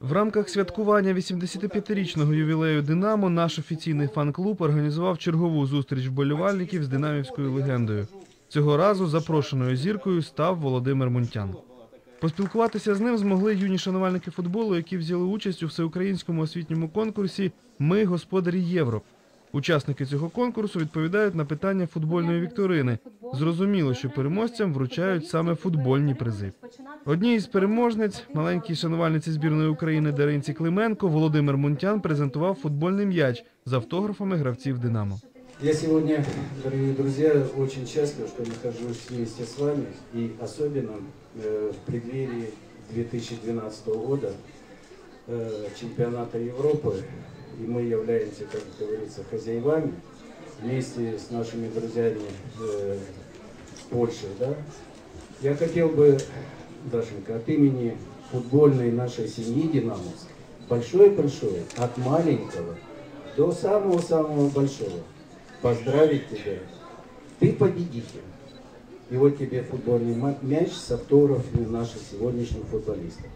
В рамках святкування 85-річного ювілею Динамо наш офіційний фан-клуб організував чергову зустріч вболівальників з динамівською легендою. Цього разу запрошеною зіркою став Володимир Мунтян. Поспілкуватися з ним змогли юні шанувальники футболу, які взяли участь у всеукраїнському освітньому конкурсі Ми господарі Євро. Учасники цього конкурсу відповідають на питання футбольної вікторини. Зрозуміло, що переможцям вручають саме футбольні призи. Одній із переможниць, маленькій шанувальниці збірної України Даринці Клименко, Володимир Мунтян презентував футбольний м'яч з автографами гравців Динамо. Я сегодня, дорогие друзья, очень счастлив, что нахожусь вместе с вами и особенно э, в преддверии 2012 года э, чемпионата Европы. И мы являемся, как говорится, хозяевами вместе с нашими друзьями э, в Польше. Да? Я хотел бы, Дашенька, от имени футбольной нашей семьи Динамовской, большое-большое, от маленького до самого-самого большого, поздравить тебя. Ты победитель. И вот тебе футбольный мяч с автографами наших сегодняшних футболистов.